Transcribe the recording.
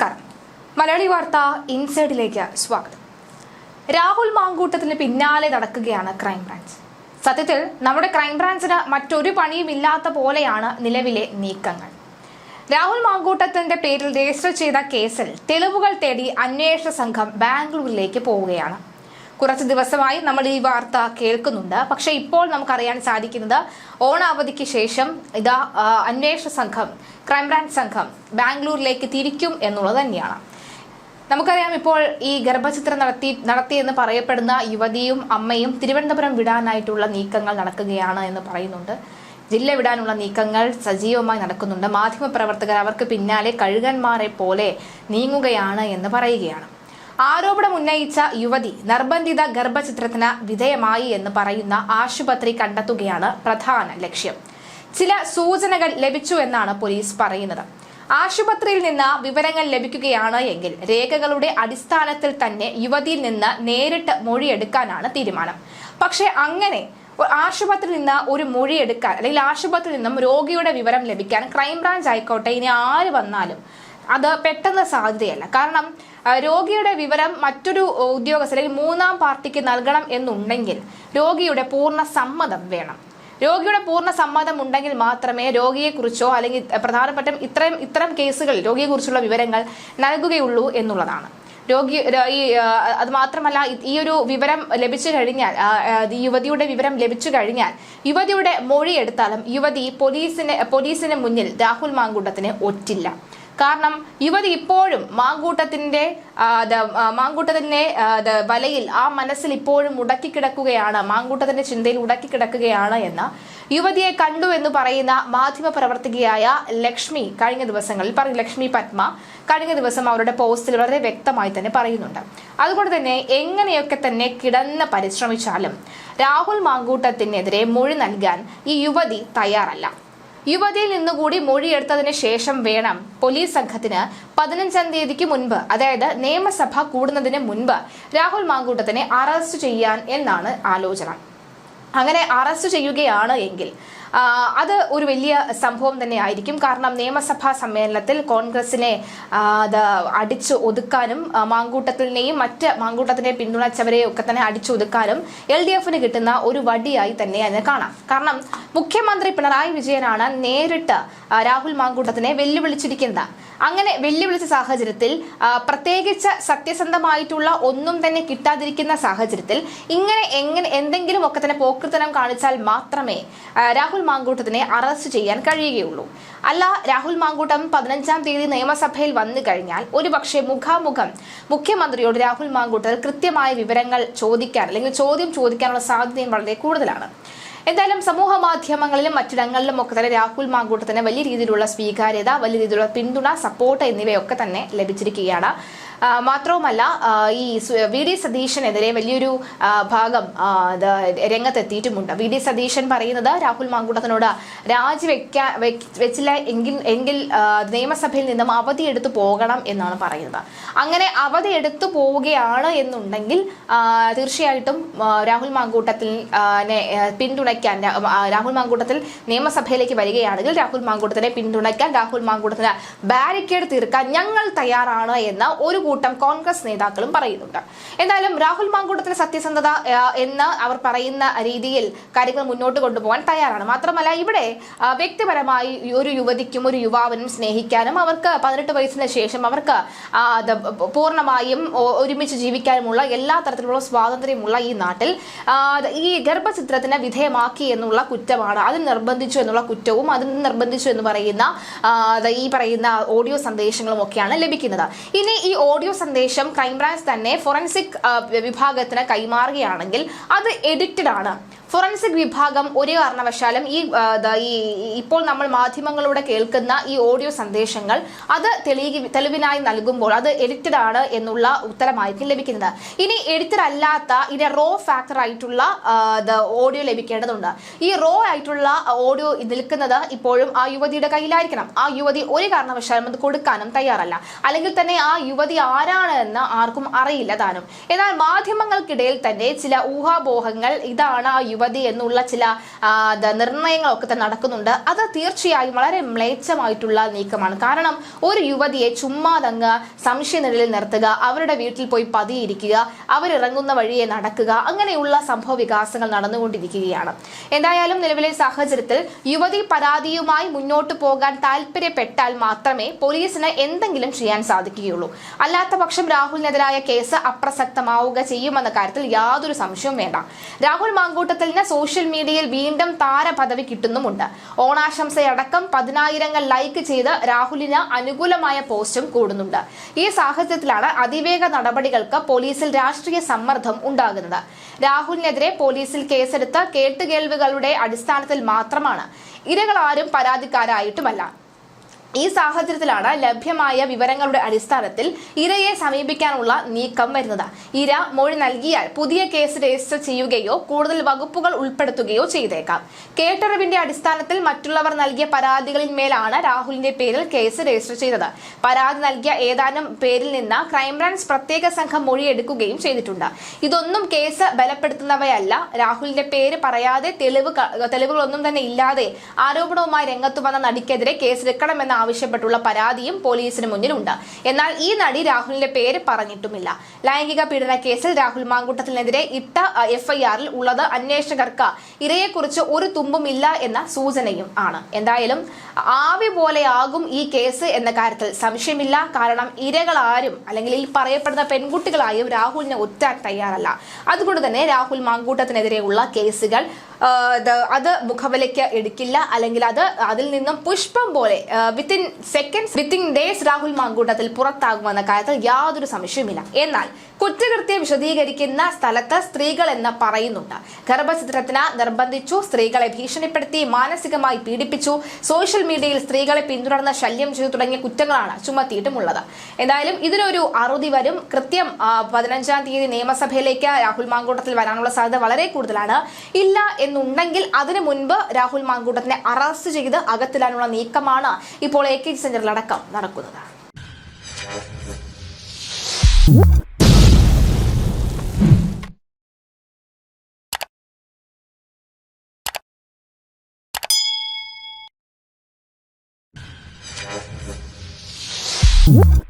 നമസ്കാരം. മലയാളി വാർത്ത ഇൻസൈഡിലേക്ക് സ്വാഗതം. രാഹുൽ മാങ്കൂട്ടത്തിന് പിന്നാലെ നടക്കുകയാണ് ക്രൈംബ്രാഞ്ച് സത്യത്തിൽ നമ്മുടെ ക്രൈംബ്രാഞ്ചിന് മറ്റൊരു പണിയും ഇല്ലാത്ത പോലെയാണ് നിലവിലെ നീക്കങ്ങൾ. രാഹുൽ മാങ്കൂട്ടത്തിന്റെ പേരിൽ രജിസ്റ്റർ ചെയ്ത കേസിൽ തെളിവുകൾ തേടി അന്വേഷണ സംഘം ബാംഗ്ലൂരിലേക്ക് പോവുകയാണ്. കുറച്ച് ദിവസമായി നമ്മൾ ഈ വാർത്ത കേൾക്കുന്നുണ്ട്. പക്ഷേ ഇപ്പോൾ നമുക്കറിയാൻ സാധിക്കുന്നത് ഓണാവധിക്ക് ശേഷം ഇതാ അന്വേഷണ സംഘം ക്രൈംബ്രാഞ്ച് സംഘം ബാംഗ്ലൂരിലേക്ക് തിരിക്കും എന്നുള്ളത് തന്നെയാണ്. നമുക്കറിയാം ഇപ്പോൾ ഈ ഗർഭചിത്രം നടത്തി നടത്തിയെന്ന് പറയപ്പെടുന്ന യുവതിയും അമ്മയും തിരുവനന്തപുരം വിടാനായിട്ടുള്ള നീക്കങ്ങൾ നടക്കുകയാണ് എന്ന് പറയുന്നുണ്ട്. ജില്ല വിടാനുള്ള നീക്കങ്ങൾ സജീവമായി നടക്കുന്നുണ്ട്. മാധ്യമപ്രവർത്തകർ അവർക്ക് പിന്നാലെ കഴുകന്മാരെ പോലെ നീങ്ങുകയാണ് എന്ന് പറയുകയാണ്. ആരോപണം ഉന്നയിച്ച യുവതി നിർബന്ധിത ഗർഭചിത്രത്തിന് വിധേയമായി എന്ന് പറയുന്ന ആശുപത്രി കണ്ടെത്തുകയാണ് പ്രധാന ലക്ഷ്യം. ചില സൂചനകൾ ലഭിച്ചു എന്നാണ് പോലീസ് പറയുന്നത്. ആശുപത്രിയിൽ നിന്ന് വിവരങ്ങൾ ലഭിക്കുകയാണ് എങ്കിൽ രേഖകളുടെ അടിസ്ഥാനത്തിൽ തന്നെ യുവതിയിൽ നിന്ന് നേരിട്ട് മൊഴിയെടുക്കാനാണ് തീരുമാനം. പക്ഷേ അങ്ങനെ ആശുപത്രിയിൽ നിന്ന് ഒരു മൊഴി എടുക്കാൻ അല്ലെങ്കിൽ ആശുപത്രിയിൽ നിന്നും രോഗിയുടെ വിവരം ലഭിക്കാൻ ക്രൈംബ്രാഞ്ച് ആയിക്കോട്ടെ ഇനി ആര് വന്നാലും അത് പെട്ടെന്ന് സാധ്യതയല്ല. കാരണം രോഗിയുടെ വിവരം മറ്റൊരു ഉദ്യോഗസ്ഥർ അല്ലെങ്കിൽ മൂന്നാം പാർട്ടിക്ക് നൽകണം എന്നുണ്ടെങ്കിൽ രോഗിയുടെ പൂർണ സമ്മതം വേണം. രോഗിയുടെ പൂർണ സമ്മതം ഉണ്ടെങ്കിൽ മാത്രമേ രോഗിയെക്കുറിച്ചോ അല്ലെങ്കിൽ പ്രധാനപ്പെട്ട ഇത്രയും ഇത്തരം കേസുകളിൽ രോഗിയെക്കുറിച്ചുള്ള വിവരങ്ങൾ നൽകുകയുള്ളൂ എന്നുള്ളതാണ്. രോഗി ഈ അത് മാത്രമല്ല ഈ- ഒരു വിവരം ലഭിച്ചു കഴിഞ്ഞാൽ യുവതിയുടെ വിവരം ലഭിച്ചു കഴിഞ്ഞാൽ യുവതിയുടെ മൊഴി എടുത്താലും യുവതി പോലീസിന് പോലീസിന് മുന്നിൽ രാഹുൽ മാങ്കുണ്ടത്തിന് ഒറ്റില്ല. കാരണം യുവതി ഇപ്പോഴും മാങ്കൂട്ടത്തിന്റെ മാങ്കൂട്ടത്തിന്റെ വലയിൽ ആ മനസ്സിൽ ഇപ്പോഴും ഉടക്കിക്കിടക്കുകയാണ് മാങ്കൂട്ടത്തിന്റെ ചിന്തയിൽ ഉടക്കിക്കിടക്കുകയാണ് എന്ന് യുവതിയെ കണ്ടു എന്ന് പറയുന്ന മാധ്യമ പ്രവർത്തകയായ ലക്ഷ്മി കഴിഞ്ഞ ദിവസങ്ങളിൽ പറയും ലക്ഷ്മി പത്മ കഴിഞ്ഞ ദിവസം അവരുടെ പോസ്റ്റിൽ വളരെ വ്യക്തമായി തന്നെ പറയുന്നുണ്ട്. അതുകൊണ്ട് തന്നെ എങ്ങനെയൊക്കെ തന്നെ കിടന്ന് പരിശ്രമിച്ചാലും രാഹുൽ മാങ്കൂട്ടത്തിനെതിരെ മൊഴി നൽകാൻ ഈ യുവതി തയ്യാറല്ല. യുവതിയിൽ നിന്നുകൂടി മൊഴിയെടുത്തതിന് ശേഷം വേണം പോലീസ് സംഘത്തിന് പതിനഞ്ചാം തീയതിക്ക് മുൻപ് അതായത് നിയമസഭ കൂടുന്നതിന് മുൻപ് രാഹുൽ മാങ്കൂട്ടത്തിനെ അറസ്റ്റ് ചെയ്യാൻ എന്നാണ് ആലോചന. അങ്ങനെ അറസ്റ്റ് ചെയ്യുകയാണ് എങ്കിൽ അത് ഒരു വലിയ സംഭവം തന്നെ ആയിരിക്കും. കാരണം നിയമസഭാ സമ്മേളനത്തിൽ കോൺഗ്രസിനെ അടിച്ചു ഒതുക്കാനും മാങ്കൂട്ടത്തിനെയും മറ്റ് മാങ്കൂട്ടത്തിനെ പിന്തുണച്ചവരെയും ഒക്കെ തന്നെ അടിച്ചു ഒതുക്കാനും എൽ ഡി എഫിന് കിട്ടുന്ന ഒരു വടിയായി തന്നെ അതിനെ കാണാം. കാരണം മുഖ്യമന്ത്രി പിണറായി വിജയനാണ് നേരിട്ട് രാഹുൽ മാങ്കൂട്ടത്തിനെ വെല്ലുവിളിച്ചിരിക്കുന്നത്. അങ്ങനെ വെല്ലുവിളിച്ച സാഹചര്യത്തിൽ പ്രത്യേകിച്ച് സത്യസന്ധമായിട്ടുള്ള ഒന്നും തന്നെ കിട്ടാതിരിക്കുന്ന സാഹചര്യത്തിൽ ഇങ്ങനെ എങ്ങനെ എന്തെങ്കിലും ഒക്കെ തന്നെ പോക്കൃത്തനം കാണിച്ചാൽ മാത്രമേ ആ, മാങ്കൂട്ടത്തിനെ അറസ്റ്റ് ചെയ്യാൻ കഴിയുകയുള്ളൂ. അല്ല രാഹുൽ മാങ്കൂട്ടം പതിനഞ്ചാം തീയതി നിയമസഭയിൽ വന്നു കഴിഞ്ഞാൽ ഒരുപക്ഷെ മുഖാമുഖം മുഖ്യമന്ത്രിയോട് രാഹുൽ മാങ്കൂട്ടൽ കൃത്യമായ വിവരങ്ങൾ ചോദിക്കാൻ അല്ലെങ്കിൽ ചോദ്യം ചോദിക്കാനുള്ള സാധ്യതയും വളരെ കൂടുതലാണ്. എന്തായാലും സമൂഹ മാധ്യമങ്ങളിലും മറ്റിടങ്ങളിലും ഒക്കെ തന്നെ രാഹുൽ മാങ്കൂട്ടത്തിന് വലിയ രീതിയിലുള്ള സ്വീകാര്യത വലിയ രീതിയിലുള്ള പിന്തുണ സപ്പോർട്ട് എന്നിവയൊക്കെ തന്നെ ലഭിച്ചിരിക്കുകയാണ്. മാത്രവുമല്ല ഈ വി ഡി സതീശനെതിരെ വലിയൊരു ഭാഗം രംഗത്തെത്തിയിട്ടുമുണ്ട്. വി ഡി സതീശൻ പറയുന്നത് രാഹുൽ മാങ്കൂട്ടത്തിനോട് രാജിവെക്കാ വെക്ക് വെച്ചില്ല എങ്കിൽ എങ്കിൽ നിയമസഭയിൽ നിന്നും അവധി എടുത്തു പോകണം എന്നാണ് പറയുന്നത്. അങ്ങനെ അവധി എടുത്തു പോവുകയാണ് എന്നുണ്ടെങ്കിൽ തീർച്ചയായിട്ടും രാഹുൽ മാങ്കൂട്ടത്തിൽ ആ, നെ, ആ, പിന്തുണയ്ക്കാൻ രാഹുൽ മാങ്കൂട്ടത്തിൽ നിയമസഭയിലേക്ക് വരികയാണെങ്കിൽ രാഹുൽ മാങ്കൂട്ടത്തിനെ പിന്തുണയ്ക്കാൻ രാഹുൽ മാങ്കൂട്ടത്തിന് ബാരിക്കേഡ് തീർക്കാൻ ഞങ്ങൾ തയ്യാറാണ് എന്ന ഒരു കൂട്ടം കോൺഗ്രസ് നേതാക്കളും പറയുന്നുണ്ട്. എന്തായാലും രാഹുൽ മാങ്കൂട്ടത്തിന് സത്യസന്ധത എന്ന് അവർ പറയുന്ന രീതിയിൽ കാര്യങ്ങൾ മുന്നോട്ട് കൊണ്ടുപോകാൻ തയ്യാറാണ്. മാത്രമല്ല ഇവിടെ വ്യക്തിപരമായി ഒരു യുവതിക്കും ഒരു യുവാവിനും സ്നേഹിക്കാനും അവർക്ക് പതിനെട്ട് വയസ്സിന് ശേഷം അവർക്ക് പൂർണമായും ഒരുമിച്ച് ജീവിക്കാനുമുള്ള എല്ലാ തരത്തിലുള്ള സ്വാതന്ത്ര്യമുള്ള ഈ നാട്ടിൽ ഈ ഗർഭചിത്രത്തിന് വിധേയമാക്കി എന്നുള്ള കുറ്റമാണ്. അത് നിർബന്ധിച്ചു എന്നുള്ള കുറ്റവും അത് നിർബന്ധിച്ചു എന്ന് പറയുന്ന ഈ പറയുന്ന ഓഡിയോ സന്ദേശങ്ങളും ഒക്കെയാണ് ലഭിക്കുന്നത്. ഇനി ഈ ഓഡിയോ സന്ദേശം ക്രൈംബ്രാഞ്ച് തന്നെ ഫോറൻസിക് ആ, വിഭാഗത്തിന് കൈമാറുകയാണെങ്കിൽ അത് എഡിറ്റഡ് ആണ്. ഫോറൻസിക് വിഭാഗം ഒരേ കാരണവശാലും ഈ ഇപ്പോൾ നമ്മൾ മാധ്യമങ്ങളിലൂടെ കേൾക്കുന്ന ഈ ഓഡിയോ സന്ദേശങ്ങൾ അത് തെളിയി തെളിവിനായി നൽകുമ്പോൾ അത് എഡിറ്റഡ് ആണ് എന്നുള്ള ഉത്തരമായിരിക്കും ലഭിക്കുന്നത്. ഇനി എഡിറ്റഡ് അല്ലാത്ത ഇനി റോ ഫാക്ടർ ആയിട്ടുള്ള ഓഡിയോ ലഭിക്കേണ്ടതുണ്ട്. ഈ റോ ആയിട്ടുള്ള ഓഡിയോ നിൽക്കുന്നത് ഇപ്പോഴും ആ യുവതിയുടെ കയ്യിലായിരിക്കണം. ആ യുവതി ഒരു കാരണവശാലും അത് കൊടുക്കാനും തയ്യാറല്ല. അല്ലെങ്കിൽ തന്നെ ആ യുവതി ആരാണ് എന്ന് ആർക്കും അറിയില്ല താനും. എന്നാൽ മാധ്യമങ്ങൾക്കിടയിൽ തന്നെ ചില ഊഹാപോഹങ്ങൾ ഇതാണ് ആ യുവതി എന്നുള്ള ചില നിർണയങ്ങളൊക്കെ തന്നെ നടക്കുന്നുണ്ട്. അത് തീർച്ചയായും വളരെ മ്ലേച്ഛമായിട്ടുള്ള നീക്കമാണ്. കാരണം ഒരു യുവതിയെ ചുമ്മാതങ്ങ് സംശയനിഴലിൽ നിർത്തുക അവരുടെ വീട്ടിൽ പോയി പതിയിരിക്കുക അവരിറങ്ങുന്ന വഴിയെ നടക്കുക അങ്ങനെയുള്ള സംഭവ വികാസങ്ങൾ നടന്നുകൊണ്ടിരിക്കുകയാണ്. എന്തായാലും നിലവിലെ സാഹചര്യത്തിൽ യുവതി പരാതിയുമായി മുന്നോട്ട് പോകാൻ താല്പര്യപ്പെട്ടാൽ മാത്രമേ പോലീസിന് എന്തെങ്കിലും ചെയ്യാൻ സാധിക്കുകയുള്ളൂ. അല്ലാത്ത പക്ഷം രാഹുലിനെതിരായ കേസ് അപ്രസക്തമാവുക ചെയ്യുമെന്ന കാര്യത്തിൽ യാതൊരു സംശയവും വേണ്ട. രാഹുൽ മാങ്കൂട്ടത്തിന് സോഷ്യൽ മീഡിയയിൽ വീണ്ടും താരപദവി കിട്ടുന്നുമുണ്ട്. ഓണാശംസയടക്കം പതിനായിരങ്ങൾ ലൈക്ക് ചെയ്ത് രാഹുലിന് അനുകൂലമായ പോസ്റ്റും കൂടുന്നുണ്ട്. ഈ സാഹചര്യത്തിലാണ് അതിവേഗ നടപടികൾക്ക് പോലീസിൽ രാഷ്ട്രീയ സമ്മർദ്ദം ഉണ്ടാകുന്നത്. രാഹുലിനെതിരെ പോലീസിൽ കേസെടുത്ത് കേട്ടുകേൾവികളുടെ അടിസ്ഥാനത്തിൽ മാത്രമാണ്. ഇരകളാരും പരാതിക്കാരായിട്ടുമല്ല. ഈ സാഹചര്യത്തിലാണ് ലഭ്യമായ വിവരങ്ങളുടെ അടിസ്ഥാനത്തിൽ ഇരയെ സമീപിക്കാനുള്ള നീക്കം വരുന്നത്. ഇര മൊഴി നൽകിയാൽ പുതിയ കേസ് രജിസ്റ്റർ ചെയ്യുകയോ കൂടുതൽ വകുപ്പുകൾ ഉൾപ്പെടുത്തുകയോ ചെയ്തേക്കാം. കേട്ടറിവിന്റെ അടിസ്ഥാനത്തിൽ മറ്റുള്ളവർ നൽകിയ പരാതികളിൽ മേലാണ് രാഹുലിന്റെ പേരിൽ കേസ് രജിസ്റ്റർ ചെയ്തത്. പരാതി നൽകിയ ഏതാനും പേരിൽ നിന്ന് ക്രൈംബ്രാഞ്ച് പ്രത്യേക സംഘം മൊഴിയെടുക്കുകയും ചെയ്തിട്ടുണ്ട്. ഇതൊന്നും കേസ് ബലപ്പെടുത്തുന്നവയല്ല. രാഹുലിന്റെ പേര് പറയാതെ തെളിവ് തെളിവുകളൊന്നും തന്നെ ഇല്ലാതെ ആരോപണവുമായി രംഗത്ത് വന്ന നടിക്കെതിരെ കേസെടുക്കണമെന്ന് ആവശ്യപ്പെട്ടുള്ള പരാതിയും പോലീസിന് മുന്നിലുണ്ട്. എന്നാൽ ഈ നടി രാഹുലിന്റെ പേര് പറഞ്ഞിട്ടുമില്ല. ലൈംഗിക പീഡന കേസിൽ രാഹുൽ മാങ്കൂട്ടത്തിനെതിരെ ഇട്ട എഫ്ഐആറിൽ ഉള്ളത് അന്വേഷകർക്ക് ഇരയെക്കുറിച്ച് ഒരു തുമ്പുമില്ല എന്ന സൂചനയും ആണ്. എന്തായാലും ആവി പോലെയാകും ഈ കേസ് എന്ന കാര്യത്തിൽ സംശയമില്ല. കാരണം ഇരകളാരും അല്ലെങ്കിൽ ഈ പറയപ്പെടുന്ന പെൺകുട്ടികളായും രാഹുലിനെ ഒറ്റാൻ തയ്യാറല്ല. അതുകൊണ്ട് തന്നെ രാഹുൽ മാങ്കൂട്ടത്തിനെതിരെയുള്ള കേസുകൾ അത് മുഖവിലയ്ക്ക് എടുക്കില്ല. അല്ലെങ്കിൽ അത് അതിൽ നിന്നും പുഷ്പം പോലെ within seconds within days Rahul Mamkootathil പുറത്താകുമെന്ന കാര്യത്തിൽ യാതൊരു സംശയവുമില്ല. എന്നാൽ കുറ്റകൃത്യം വിശദീകരിക്കുന്ന സ്ഥലത്ത് സ്ത്രീകൾ എന്ന് പറയുന്നുണ്ട്. ഗർഭചിത്രത്തിന് നിർബന്ധിച്ചു സ്ത്രീകളെ ഭീഷണിപ്പെടുത്തി മാനസികമായി പീഡിപ്പിച്ചു. സോഷ്യൽ മീഡിയയിൽ സ്ത്രീകളെ പിന്തുടർന്ന് ശല്യം ചെയ്തു തുടങ്ങിയ കുറ്റങ്ങളാണ് ചുമത്തിയിട്ടുമുള്ളത്. എന്തായാലും ഇതിനൊരു അറുതി വരും. കൃത്യം പതിനഞ്ചാം തീയതി നിയമസഭയിലേക്ക് രാഹുൽ മാങ്കൂട്ടത്തിൽ വരാനുള്ള സാധ്യത വളരെ കൂടുതലാണ്. ഇല്ല എന്നുണ്ടെങ്കിൽ അതിനു മുൻപ് രാഹുൽ മാങ്കൂട്ടത്തിനെ അറസ്റ്റ് ചെയ്ത് അകത്തിലാനുള്ള നീക്കമാണ് ഇപ്പോൾ എ കെ സെന്ററിലടക്കം നടക്കുന്നത്. What?